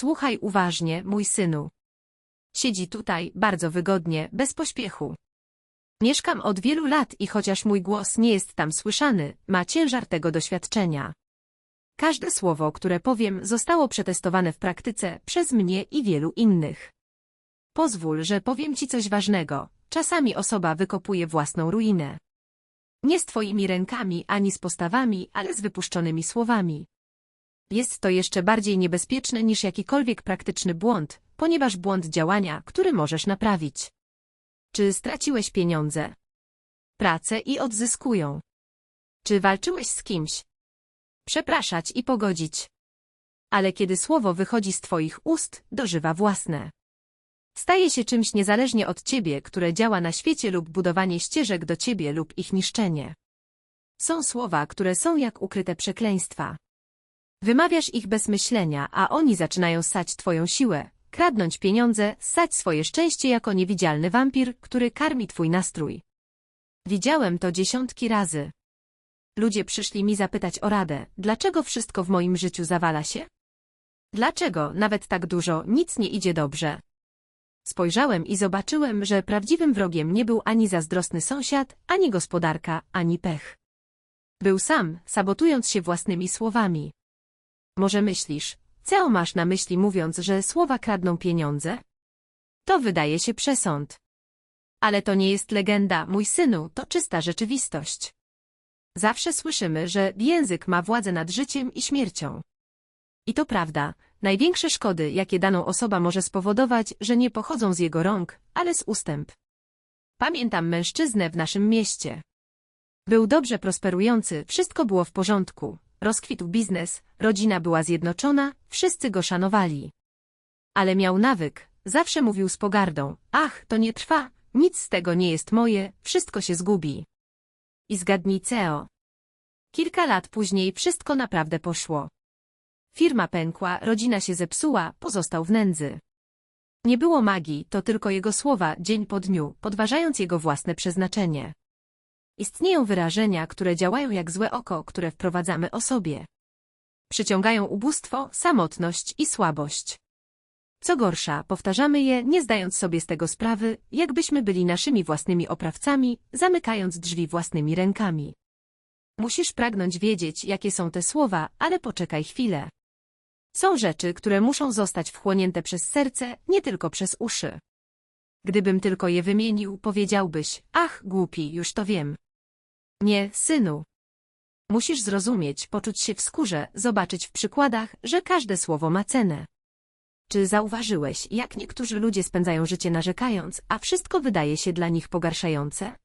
Słuchaj uważnie, mój synu. Siedzi tutaj, bardzo wygodnie, bez pośpiechu. Mieszkam od wielu lat i chociaż mój głos nie jest tam słyszany, ma ciężar tego doświadczenia. Każde słowo, które powiem, zostało przetestowane w praktyce przez mnie i wielu innych. Pozwól, że powiem ci coś ważnego. Czasami osoba wykopuje własną ruinę. Nie z twoimi rękami ani z postawami, ale z wypuszczonymi słowami. Jest to jeszcze bardziej niebezpieczne niż jakikolwiek praktyczny błąd, ponieważ błąd działania, który możesz naprawić. Czy straciłeś pieniądze? Pracę i odzyskują. Czy walczyłeś z kimś? Przepraszać i pogodzić. Ale kiedy słowo wychodzi z twoich ust, dożywa własne. Staje się czymś niezależnie od ciebie, które działa na świecie lub budowanie ścieżek do ciebie lub ich niszczenie. Są słowa, które są jak ukryte przekleństwa. Wymawiasz ich bez myślenia, a oni zaczynają ssać twoją siłę, kradnąć pieniądze, ssać swoje szczęście jako niewidzialny wampir, który karmi twój nastrój. Widziałem to dziesiątki razy. Ludzie przyszli mi zapytać o radę, dlaczego wszystko w moim życiu zawala się? Dlaczego, nawet tak dużo, nic nie idzie dobrze? Spojrzałem i zobaczyłem, że prawdziwym wrogiem nie był ani zazdrosny sąsiad, ani gospodarka, ani pech. Był sam, sabotując się własnymi słowami. Może myślisz, co masz na myśli mówiąc, że słowa kradną pieniądze? To wydaje się przesąd. Ale to nie jest legenda, mój synu, to czysta rzeczywistość. Zawsze słyszymy, że język ma władzę nad życiem i śmiercią. I to prawda, największe szkody, jakie daną osoba może spowodować, że nie pochodzą z jego rąk, ale z ustęp. Pamiętam mężczyznę w naszym mieście. Był dobrze prosperujący, wszystko było w porządku, rozkwitł biznes, rodzina była zjednoczona, wszyscy go szanowali. Ale miał nawyk, zawsze mówił z pogardą, ach, to nie trwa, nic z tego nie jest moje, wszystko się zgubi. I zgadnij CEO. Kilka lat później wszystko naprawdę poszło. Firma pękła, rodzina się zepsuła, pozostał w nędzy. Nie było magii, to tylko jego słowa dzień po dniu, podważając jego własne przeznaczenie. Istnieją wyrażenia, które działają jak złe oko, które wprowadzamy o sobie. Przyciągają ubóstwo, samotność i słabość. Co gorsza, powtarzamy je, nie zdając sobie z tego sprawy, jakbyśmy byli naszymi własnymi oprawcami, zamykając drzwi własnymi rękami. Musisz pragnąć wiedzieć, jakie są te słowa, ale poczekaj chwilę. Są rzeczy, które muszą zostać wchłonięte przez serce, nie tylko przez uszy. Gdybym tylko je wymienił, powiedziałbyś, ach, głupi, już to wiem. Nie, synu. Musisz zrozumieć, poczuć się w skórze, zobaczyć w przykładach, że każde słowo ma cenę. Czy zauważyłeś, jak niektórzy ludzie spędzają życie narzekając, a wszystko wydaje się dla nich pogarszające?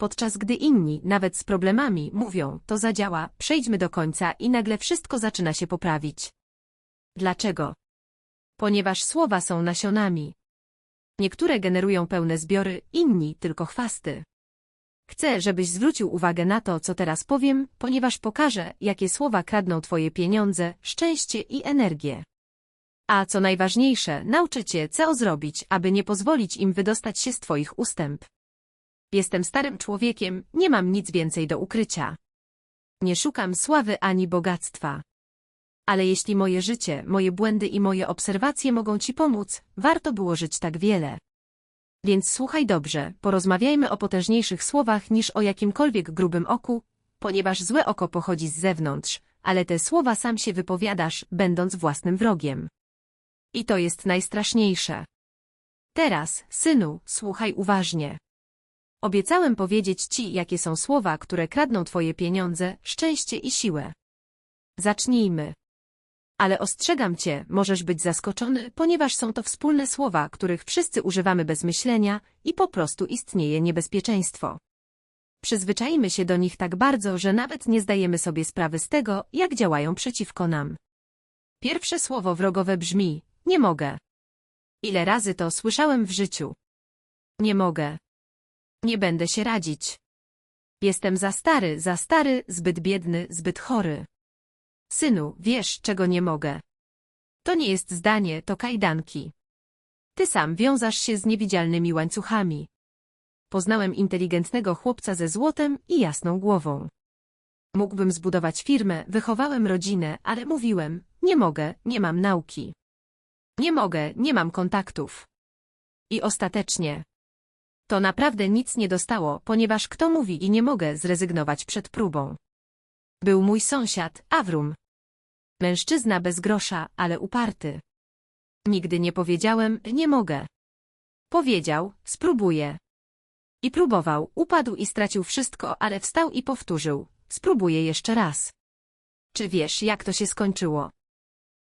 Podczas gdy inni, nawet z problemami, mówią, to zadziała, przejdźmy do końca i nagle wszystko zaczyna się poprawić. Dlaczego? Ponieważ słowa są nasionami. Niektóre generują pełne zbiory, inni tylko chwasty. Chcę, żebyś zwrócił uwagę na to, co teraz powiem, ponieważ pokażę, jakie słowa kradną twoje pieniądze, szczęście i energię. A co najważniejsze, nauczę cię, co zrobić, aby nie pozwolić im wydostać się z twoich ustęp. Jestem starym człowiekiem, nie mam nic więcej do ukrycia. Nie szukam sławy ani bogactwa. Ale jeśli moje życie, moje błędy i moje obserwacje mogą ci pomóc, warto było żyć tak wiele. Więc słuchaj dobrze, porozmawiajmy o potężniejszych słowach niż o jakimkolwiek grubym oku, ponieważ złe oko pochodzi z zewnątrz, ale te słowa sam się wypowiadasz, będąc własnym wrogiem. I to jest najstraszniejsze. Teraz, synu, słuchaj uważnie. Obiecałem powiedzieć ci, jakie są słowa, które kradną twoje pieniądze, szczęście i siłę. Zacznijmy. Ale ostrzegam cię, możesz być zaskoczony, ponieważ są to wspólne słowa, których wszyscy używamy bez myślenia i po prostu istnieje niebezpieczeństwo. Przyzwyczajmy się do nich tak bardzo, że nawet nie zdajemy sobie sprawy z tego, jak działają przeciwko nam. Pierwsze słowo wrogowe brzmi, nie mogę. Ile razy to słyszałem w życiu? Nie mogę. Nie będę się radzić. Jestem za stary, za stary, zbyt biedny, zbyt chory. Synu, wiesz, czego nie mogę. To nie jest zdanie, to kajdanki. Ty sam wiązasz się z niewidzialnymi łańcuchami. Poznałem inteligentnego chłopca ze złotem i jasną głową. Mógłbym zbudować firmę, wychowałem rodzinę, ale mówiłem, nie mogę, nie mam nauki. Nie mogę, nie mam kontaktów. I ostatecznie. To naprawdę nic nie dostało, ponieważ kto mówi i nie mogę zrezygnować przed próbą. Był mój sąsiad, Awrum. Mężczyzna bez grosza, ale uparty. Nigdy nie powiedziałem, nie mogę. Powiedział, spróbuję. I próbował, upadł i stracił wszystko, ale wstał i powtórzył, spróbuję jeszcze raz. Czy wiesz, jak to się skończyło?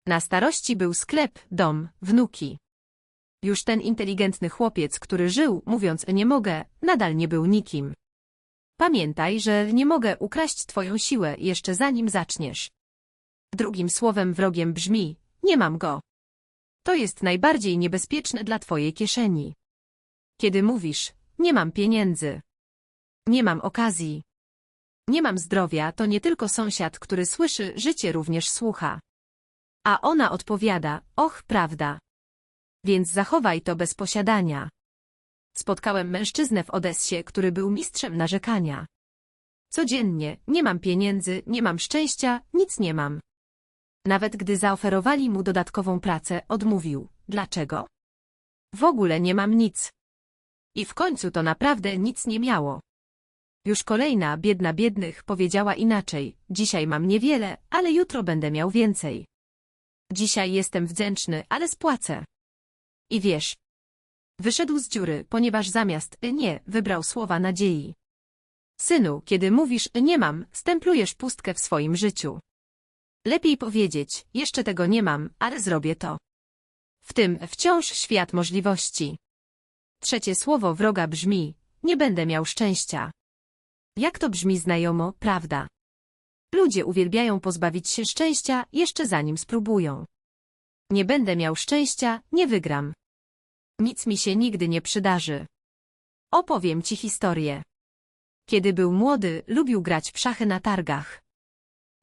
Na starości był sklep, dom, wnuki. Już ten inteligentny chłopiec, który żył, mówiąc nie mogę, nadal nie był nikim. Pamiętaj, że nie mogę ukraść twoją siłę jeszcze zanim zaczniesz. Drugim słowem wrogiem brzmi, nie mam go. To jest najbardziej niebezpieczne dla twojej kieszeni. Kiedy mówisz, nie mam pieniędzy. Nie mam okazji. Nie mam zdrowia, to nie tylko sąsiad, który słyszy, życie również słucha. A ona odpowiada, och, prawda. Więc zachowaj to bez posiadania. Spotkałem mężczyznę w Odessie, który był mistrzem narzekania. Codziennie, nie mam pieniędzy, nie mam szczęścia, nic nie mam. Nawet gdy zaoferowali mu dodatkową pracę, odmówił. Dlaczego? W ogóle nie mam nic. I w końcu to naprawdę nic nie miało. Już kolejna, biedna biednych, powiedziała inaczej. Dzisiaj mam niewiele, ale jutro będę miał więcej. Dzisiaj jestem wdzięczny, ale spłacę. I wiesz, wyszedł z dziury, ponieważ zamiast nie, wybrał słowa nadziei. Synu, kiedy mówisz nie mam, stemplujesz pustkę w swoim życiu. Lepiej powiedzieć, jeszcze tego nie mam, ale zrobię to. W tym wciąż świat możliwości. Trzecie słowo wroga brzmi, nie będę miał szczęścia. Jak to brzmi znajomo, prawda? Ludzie uwielbiają pozbawić się szczęścia, jeszcze zanim spróbują. Nie będę miał szczęścia, nie wygram. Nic mi się nigdy nie przydarzy. Opowiem ci historię. Kiedy był młody, lubił grać w szachy na targach.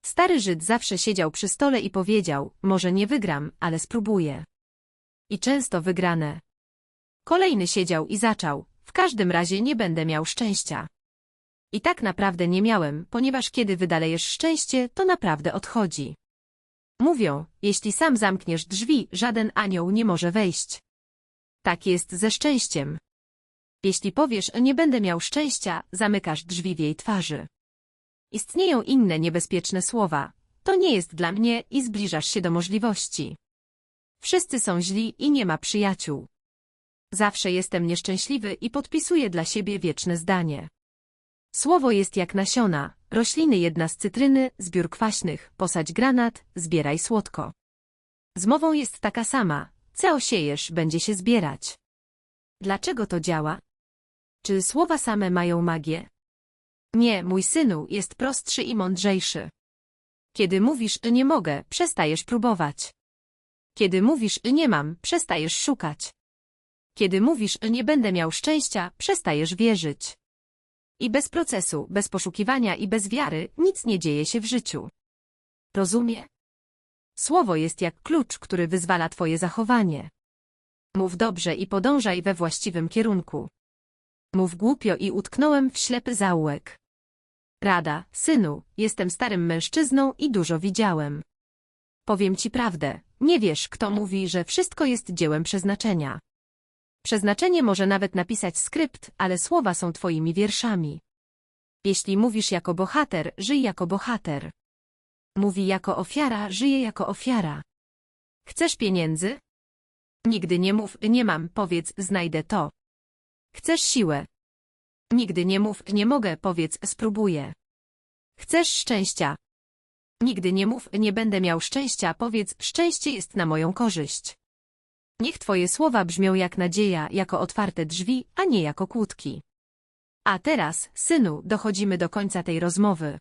Stary Żyd zawsze siedział przy stole i powiedział, może nie wygram, ale spróbuję. I często wygrane. Kolejny siedział i zaczął, w każdym razie nie będę miał szczęścia. I tak naprawdę nie miałem, ponieważ kiedy wydalejesz szczęście, to naprawdę odchodzi. Mówią, jeśli sam zamkniesz drzwi, żaden anioł nie może wejść. Tak jest ze szczęściem. Jeśli powiesz, nie będę miał szczęścia, zamykasz drzwi w jej twarzy. Istnieją inne niebezpieczne słowa. To nie jest dla mnie i zbliżasz się do możliwości. Wszyscy są źli i nie ma przyjaciół. Zawsze jestem nieszczęśliwy i podpisuję dla siebie wieczne zdanie. Słowo jest jak nasiona, rośliny jedna z cytryny, zbiór kwaśnych, posadź granat, zbieraj słodko. Z mową jest taka sama, co osiejesz, będzie się zbierać. Dlaczego to działa? Czy słowa same mają magię? Nie, mój synu, jest prostszy i mądrzejszy. Kiedy mówisz nie mogę, przestajesz próbować. Kiedy mówisz nie mam, przestajesz szukać. Kiedy mówisz nie będę miał szczęścia, przestajesz wierzyć. I bez procesu, bez poszukiwania i bez wiary nic nie dzieje się w życiu. Rozumie? Słowo jest jak klucz, który wyzwala twoje zachowanie. Mów dobrze i podążaj we właściwym kierunku. Mów głupio i utknąłem w ślepy zaułek. Rada, synu, jestem starym mężczyzną i dużo widziałem. Powiem ci prawdę, nie wiesz, kto mówi, że wszystko jest dziełem przeznaczenia. Przeznaczenie może nawet napisać skrypt, ale słowa są twoimi wierszami. Jeśli mówisz jako bohater, żyj jako bohater. Mówi jako ofiara, żyje jako ofiara. Chcesz pieniędzy? Nigdy nie mów, nie mam, powiedz, znajdę to. Chcesz siłę? Nigdy nie mów, nie mogę, powiedz, spróbuję. Chcesz szczęścia? Nigdy nie mów, nie będę miał szczęścia, powiedz, szczęście jest na moją korzyść. Niech twoje słowa brzmią jak nadzieja, jako otwarte drzwi, a nie jako kłódki. A teraz, synu, dochodzimy do końca tej rozmowy.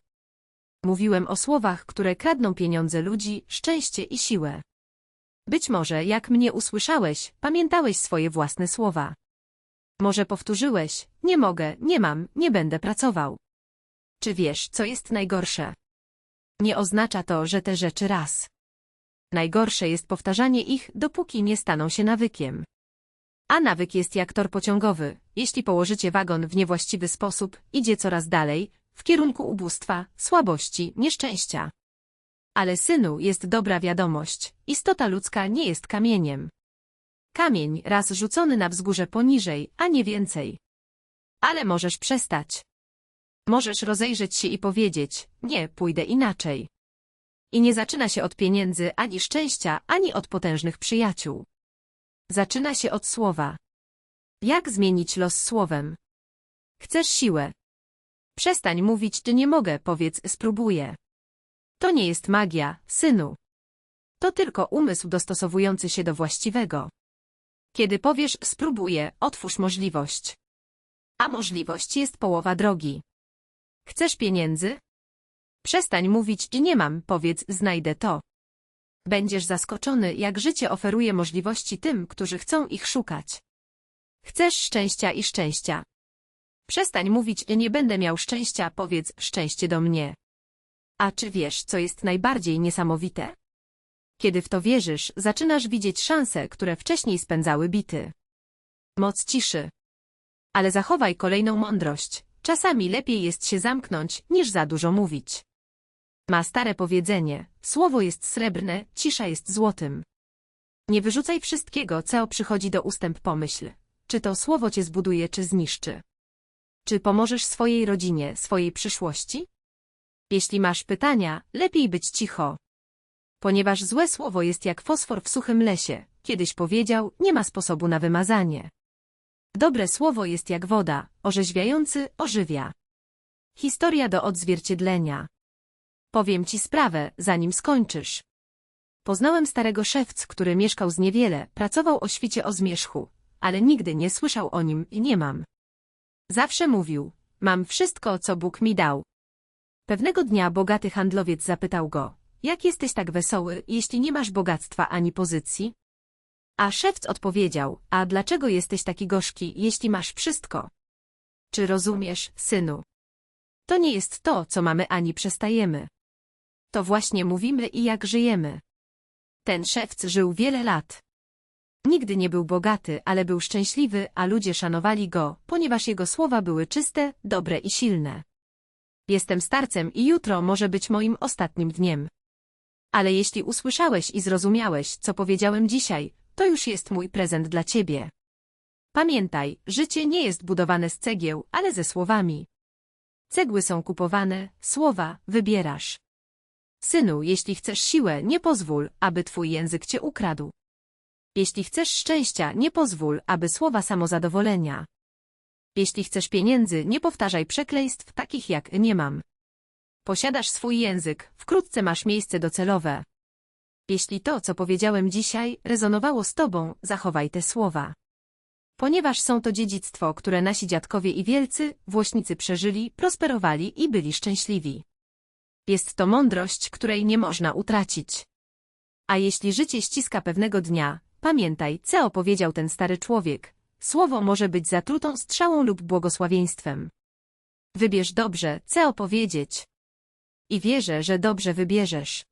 Mówiłem o słowach, które kradną pieniądze ludzi, szczęście i siłę. Być może, jak mnie usłyszałeś, pamiętałeś swoje własne słowa. Może powtórzyłeś, nie mogę, nie mam, nie będę pracował. Czy wiesz, co jest najgorsze? Nie oznacza to, że te rzeczy raz. Najgorsze jest powtarzanie ich, dopóki nie staną się nawykiem. A nawyk jest jak tor pociągowy. Jeśli położycie wagon w niewłaściwy sposób, idzie coraz dalej, w kierunku ubóstwa, słabości, nieszczęścia. Ale synu, jest dobra wiadomość. Istota ludzka nie jest kamieniem. Kamień raz rzucony na wzgórze poniżej, a nie więcej. Ale możesz przestać. Możesz rozejrzeć się i powiedzieć, nie, pójdę inaczej. I nie zaczyna się od pieniędzy, ani szczęścia, ani od potężnych przyjaciół. Zaczyna się od słowa. Jak zmienić los słowem? Chcesz siłę? Przestań mówić, czy nie mogę, powiedz, spróbuję. To nie jest magia, synu. To tylko umysł dostosowujący się do właściwego. Kiedy powiesz spróbuję, otwórz możliwość. A możliwość jest połowa drogi. Chcesz pieniędzy? Przestań mówić nie mam, powiedz znajdę to. Będziesz zaskoczony, jak życie oferuje możliwości tym, którzy chcą ich szukać. Chcesz szczęścia i szczęścia. Przestań mówić nie będę miał szczęścia, powiedz szczęście do mnie. A czy wiesz, co jest najbardziej niesamowite? Kiedy w to wierzysz, zaczynasz widzieć szanse, które wcześniej spędzały bity. Moc ciszy. Ale zachowaj kolejną mądrość. Czasami lepiej jest się zamknąć, niż za dużo mówić. Ma stare powiedzenie, słowo jest srebrne, cisza jest złotym. Nie wyrzucaj wszystkiego, co przychodzi do ustęp pomyśl. Czy to słowo cię zbuduje, czy zniszczy? Czy pomożesz swojej rodzinie, swojej przyszłości? Jeśli masz pytania, lepiej być cicho. Ponieważ złe słowo jest jak fosfor w suchym lesie, kiedyś powiedział, nie ma sposobu na wymazanie. Dobre słowo jest jak woda, orzeźwiający, ożywia. Historia do odzwierciedlenia. Powiem ci sprawę, zanim skończysz. Poznałem starego szewc, który mieszkał z niewiele, pracował o świcie o zmierzchu, ale nigdy nie słyszał o nim i nie mam. Zawsze mówił, mam wszystko, co Bóg mi dał. Pewnego dnia bogaty handlowiec zapytał go, jak jesteś tak wesoły, jeśli nie masz bogactwa ani pozycji? A szewc odpowiedział, a dlaczego jesteś taki gorzki, jeśli masz wszystko? Czy rozumiesz, synu? To nie jest to, co mamy ani przestajemy. To właśnie mówimy i jak żyjemy. Ten szewc żył wiele lat. Nigdy nie był bogaty, ale był szczęśliwy, a ludzie szanowali go, ponieważ jego słowa były czyste, dobre i silne. Jestem starcem i jutro może być moim ostatnim dniem. Ale jeśli usłyszałeś i zrozumiałeś, co powiedziałem dzisiaj, to już jest mój prezent dla ciebie. Pamiętaj, życie nie jest budowane z cegieł, ale ze słowami. Cegły są kupowane, słowa wybierasz. Synu, jeśli chcesz siłę, nie pozwól, aby twój język cię ukradł. Jeśli chcesz szczęścia, nie pozwól, aby słowa samozadowolenia. Jeśli chcesz pieniędzy, nie powtarzaj przekleństw takich jak nie mam. Posiadasz swój język, wkrótce masz miejsce docelowe. Jeśli to, co powiedziałem dzisiaj, rezonowało z tobą, zachowaj te słowa. Ponieważ są to dziedzictwo, które nasi dziadkowie i wielcy, włośnicy przeżyli, prosperowali i byli szczęśliwi. Jest to mądrość, której nie można utracić. A jeśli życie ściska pewnego dnia, pamiętaj, co opowiedział ten stary człowiek. Słowo może być zatrutą strzałą lub błogosławieństwem. Wybierz dobrze, co opowiedzieć. I wierzę, że dobrze wybierzesz.